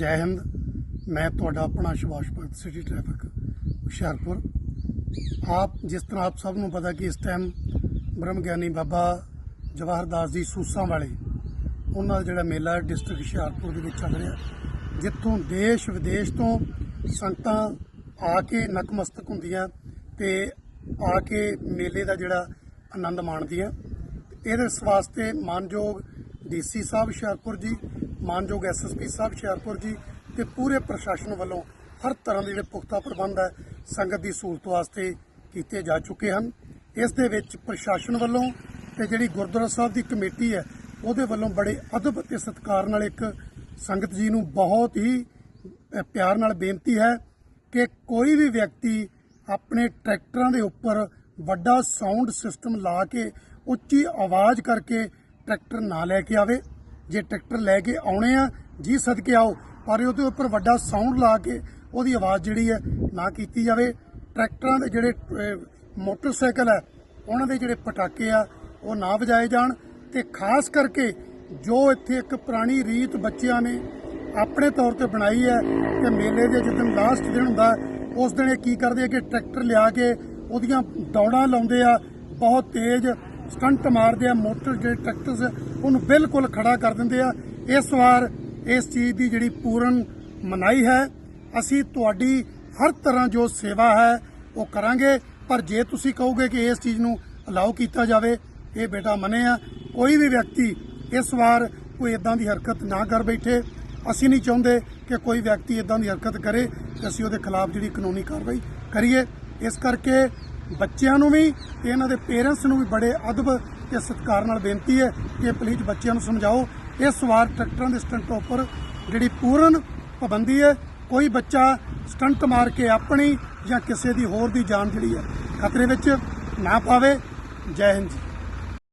ਜੈ ਹਿੰਦ। ਮੈਂ ਤੁਹਾਡਾ ਆਪਣਾ ਸੁਭਾਸ਼ ਭਗਤ ਸਿਟੀ ਟ੍ਰੈਫਿਕ ਹੁਸ਼ਿਆਰਪੁਰ। ਆਪ, ਜਿਸ ਤਰ੍ਹਾਂ ਆਪ ਸਭ ਨੂੰ ਪਤਾ ਕਿ ਇਸ ਟਾਈਮ ਬ੍ਰਹਮ ਗਿਆਨੀ ਬਾਬਾ ਜਵਾਹਰਦਾਸ ਜੀ ਸੂਸਾਂ ਵਾਲੇ ਉਹਨਾਂ ਦਾ ਜਿਹੜਾ ਮੇਲਾ ਡਿਸਟ੍ਰਿਕਟ ਹੁਸ਼ਿਆਰਪੁਰ ਦੇ ਵਿੱਚ ਚੱਲ ਰਿਹਾ। ਜਿੱਥੋਂ ਦੇਸ਼ ਵਿਦੇਸ਼ ਤੋਂ ਸੰਗਤਾਂ ਆ ਕੇ ਨਤਮਸਤਕ ਹੁੰਦੀਆਂ ਤੇ ਆ ਕੇ ਮੇਲੇ ਦਾ ਜਿਹੜਾ ਆਨੰਦ ਮਾਣਦੀਆਂ। ਇਹਦੇ ਇਸ ਵਾਸਤੇ ਮਾਨਯੋਗ ਡੀਸੀ ਸਾਹਿਬ ਹੁਸ਼ਿਆਰਪੁਰ ਜੀ ਮਾਨਯੋਗ ਐਸਐਸਪੀ ਸਾਹਿਬ ਹੁਸ਼ਿਆਰਪੁਰ ਜੀ ਤੇ ਪੂਰੇ ਪ੍ਰਸ਼ਾਸਨ ਵੱਲੋਂ ਹਰ ਤਰ੍ਹਾਂ ਦੇ ਜਿਹੜੇ ਪੁਖਤਾ ਪ੍ਰਬੰਧ ਹੈ, ਸੰਗਤ ਦੀ ਸਹੂਲਤ ਵਾਸਤੇ ਕੀਤੇ ਜਾ ਚੁੱਕੇ ਹਨ। ਇਸ ਦੇ ਵਿੱਚ ਪ੍ਰਸ਼ਾਸਨ ਵੱਲੋਂ ਤੇ ਜਿਹੜੀ ਗੁਰਦੁਆਰਾ ਸਾਹਿਬ ਦੀ ਕਮੇਟੀ ਹੈ, ਉਹਦੇ ਵੱਲੋਂ ਬੜੇ ਅਦਬ ਤੇ ਸਤਿਕਾਰ ਨਾਲ ਇੱਕ ਸੰਗਤ ਜੀ ਨੂੰ ਬਹੁਤ ਹੀ ਪਿਆਰ ਨਾਲ ਬੇਨਤੀ ਹੈ ਕਿ ਕੋਈ ਵੀ ਵਿਅਕਤੀ ਆਪਣੇ ਟਰੈਕਟਰਾਂ ਦੇ ਉੱਪਰ ਵੱਡਾ ਸਾਊਂਡ ਸਿਸਟਮ ਲਾ ਕੇ ਉੱਚੀ ਆਵਾਜ਼ ਕਰਕੇ ਟਰੈਕਟਰ ਨਾ ਲੈ ਕੇ ਆਵੇ। ਜੇ ਟਰੈਕਟਰ ਲੈ ਕੇ ਆਉਣੇ ਆ, ਜੀ ਸਦਕੇ ਆਓ, ਪਰ ਉਹਦੇ ਉੱਪਰ ਵੱਡਾ ਸਾਊਂਡ ਲਾ ਕੇ ਉਹਦੀ ਆਵਾਜ਼ ਜਿਹੜੀ ਹੈ ਨਾ ਕੀਤੀ ਜਾਵੇ। ਟਰੈਕਟਰਾਂ ਦੇ ਜਿਹੜੇ ਮੋਟਰਸਾਈਕਲ ਹੈ, ਉਹਨਾਂ ਦੇ ਜਿਹੜੇ ਪਟਾਕੇ ਆ, ਉਹ ਨਾ ਵਜਾਏ ਜਾਣ ਤੇ ਖਾਸ ਕਰਕੇ ਜੋ ਇੱਥੇ ਇੱਕ ਪੁਰਾਣੀ ਰੀਤ ਬੱਚਿਆਂ ਨੇ ਆਪਣੇ ਤੌਰ ਤੇ ਬਣਾਈ ਹੈ ਕਿ ਮੇਲੇ ਦੇ ਜਿੱਦਣ ਲਾਸਟ ਦਿਨ ਹੁੰਦਾ, ਉਸ ਦਿਨ ਇਹ ਕੀ ਕਰਦੇ ਆ ਕਿ ਟਰੈਕਟਰ ਲਿਆ ਕੇ ਉਹਦੀਆਂ ਦੌੜਾਂ ਲਾਉਂਦੇ ਆ, ਬਹੁਤ ਤੇਜ਼ ਸਟੰਟ ਮਾਰਦੇ ਆ, ਮੋਟਰ ਜਿਹੜੇ ਟਰੈਕਟਰਸ ਉਹਨੂੰ ਬਿਲਕੁਲ ਖੜਾ ਕਰ ਦਿੰਦੇ ਆ। ਇਸ ਵਾਰ ਇਸ ਚੀਜ਼ ਦੀ ਜਿਹੜੀ ਪੂਰਨ ਮਨਾਈ ਹੈ, ਅਸੀਂ ਤੁਹਾਡੀ ਹਰ ਤਰ੍ਹਾਂ ਜੋ ਸੇਵਾ ਹੈ, ਉਹ ਕਰਾਂਗੇ। ਪਰ ਜੇ ਤੁਸੀਂ ਕਹੋਗੇ ਕਿ ਇਸ ਚੀਜ਼ ਨੂੰ ਅਲਾਉ ਕੀਤਾ ਜਾਵੇ, ਇਹ ਬੇਟਾ ਮੰਨੇ ਆ, ਕੋਈ ਵੀ ਵਿਅਕਤੀ ਇਸ ਵਾਰ ਕੋਈ ਇਦਾਂ ਦੀ ਹਰਕਤ ਨਾ ਕਰ ਬੈਠੇ। ਅਸੀਂ ਨਹੀਂ ਚਾਹੁੰਦੇ ਕਿ ਕੋਈ ਵਿਅਕਤੀ ਇਦਾਂ ਦੀ ਹਰਕਤ ਕਰੇ, ਅਸੀਂ ਉਹਦੇ ਖਿਲਾਫ ਜਿਹੜੀ ਕਾਨੂੰਨੀ ਕਾਰਵਾਈ ਕਰੀਏ। ਇਸ ਕਰਕੇ ਬੱਚਿਆਂ ਨੂੰ ਵੀ ਤੇ ਇਹਨਾਂ ਦੇ ਪੇਰੈਂਟਸ ਨੂੰ ਵੀ ਬੜੇ ਅਦਬ ਤੇ ਸਤਿਕਾਰ ਨਾਲ ਬੇਨਤੀ ਹੈ ਕਿ ਪਲੀਜ਼ ਬੱਚਿਆਂ ਨੂੰ ਸਮਝਾਓ। ਇਸ ਵਾਰ ਟਰੈਕਟਰਾਂ ਦੇ ਸਟੰਟ ਉੱਪਰ ਜਿਹੜੀ ਪੂਰਨ ਪਾਬੰਦੀ ਹੈ, ਕੋਈ ਬੱਚਾ ਸਟੰਟ ਮਾਰ ਕੇ ਆਪਣੀ ਜਾਂ ਕਿਸੇ ਦੀ ਹੋਰ ਦੀ ਜਾਨ ਜਿਹੜੀ ਹੈ, ਖਤਰੇ ਵਿੱਚ ਨਾ ਪਾਵੇ। ਜੈ ਹਿੰਦ ਜੀ।